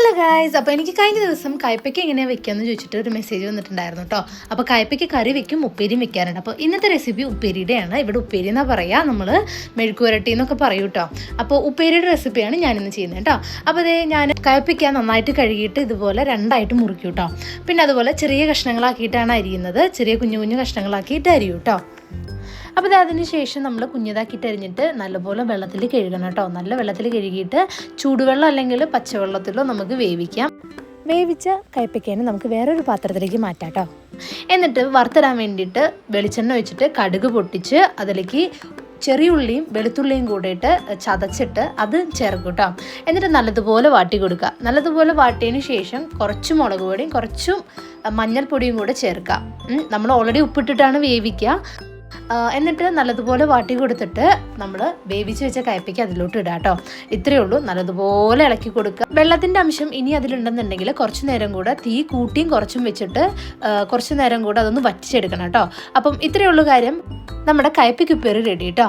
Hello guys അപ്പോൾ എനിക്ക് കഴിഞ്ഞ ദിവസം കയ്പയ്ക്ക് എങ്ങനെയാണ് വെക്കാമെന്ന് ചോദിച്ചിട്ട് ഒരു മെസ്സേജ് വന്നിട്ടുണ്ടായിരുന്നു കേട്ടോ അപ്പോൾ കയ്പയ്ക്ക് കറി വെക്കും ഉപ്പേരിയും വെക്കാറുണ്ട്. അപ്പോൾ ഇന്നത്തെ റെസിപ്പി ഉപ്പേരിയുടെയാണ്. ഇവിടെ ഉപ്പേരി എന്നാ പറയുക നമ്മൾ മെഴുക്കുവരട്ടി എന്നൊക്കെ പറയും കേട്ടോ അപ്പോൾ ഉപ്പേരിയുടെ റെസിപ്പിയാണ് ഞാനിന്ന് ചെയ്യുന്നത് കേട്ടോ അപ്പോൾ അതേ ഞാൻ കയ്പയ്ക്ക നന്നായിട്ട് കഴുകിയിട്ട് ഇതുപോലെ രണ്ടായിട്ട് മുറിക്കും കേട്ടോ പിന്നെ അതുപോലെ ചെറിയ കഷ്ണങ്ങളാക്കിയിട്ടാണ് അരിയുന്നത്. ചെറിയ കുഞ്ഞു കുഞ്ഞു കഷ്ണങ്ങളാക്കിയിട്ട് അരിയൂ കേട്ടോ അപ്പോൾ അതിന് ശേഷം നമ്മൾ കുഞ്ഞതാക്കി അരിഞ്ഞിട്ട് നല്ലപോലെ വെള്ളത്തിൽ കഴുകണം കേട്ടോ. നല്ല വെള്ളത്തിൽ കഴുകിയിട്ട് ചൂടുവെള്ളം അല്ലെങ്കിൽ പച്ചവെള്ളത്തിലോ നമുക്ക് വേവിക്കാം. വേവിച്ച കയ്പ്പയ്ക്കേനെ നമുക്ക് വേറൊരു പാത്രത്തിലേക്ക് മാറ്റാം കേട്ടോ. എന്നിട്ട് വറുത്തിടാൻ വേണ്ടിയിട്ട് വെളിച്ചെണ്ണ ഒഴിച്ചിട്ട് കടുക് പൊട്ടിച്ച് അതിലേക്ക് ചെറിയ ഉള്ളിയും വെളുത്തുള്ളിയും കൂടിയിട്ട് ചതച്ചിട്ട് അത് ചേർക്കും കേട്ടോ. എന്നിട്ട് നല്ലതുപോലെ വാട്ടി കൊടുക്കുക. നല്ലതുപോലെ വാട്ടിയതിന് ശേഷം കുറച്ച് മുളക് പൊടിയും കുറച്ചും മഞ്ഞൾപ്പൊടിയും കൂടെ ചേർക്കാം നമ്മൾ ഓൾറെഡി ഉപ്പിട്ടിട്ടാണ് വേവിക്കുക. എന്നിട്ട് നല്ലതുപോലെ വാട്ടി കൊടുത്തിട്ട് നമ്മൾ വേവിച്ച് വെച്ച കയപ്പയ്ക്ക് അതിലോട്ട് ഇടാം കേട്ടോ ഇത്രയേ ഉള്ളൂ. നല്ലതുപോലെ ഇളക്കി കൊടുക്കുക. വെള്ളത്തിന്റെ അംശം ഇനി അതിലുണ്ടെന്നുണ്ടെങ്കിൽ കുറച്ച് നേരം കൂടെ തീ കൂട്ടിയും കുറച്ചും വെച്ചിട്ട് കുറച്ച് നേരം കൂടെ അതൊന്ന് വറ്റിച്ചെടുക്കണം കേട്ടോ അപ്പം ഇത്രയേ ഉള്ളൂ കാര്യം. നമ്മുടെ കയപ്പയ്ക്ക് ഉപ്പേറി റെഡി കേട്ടോ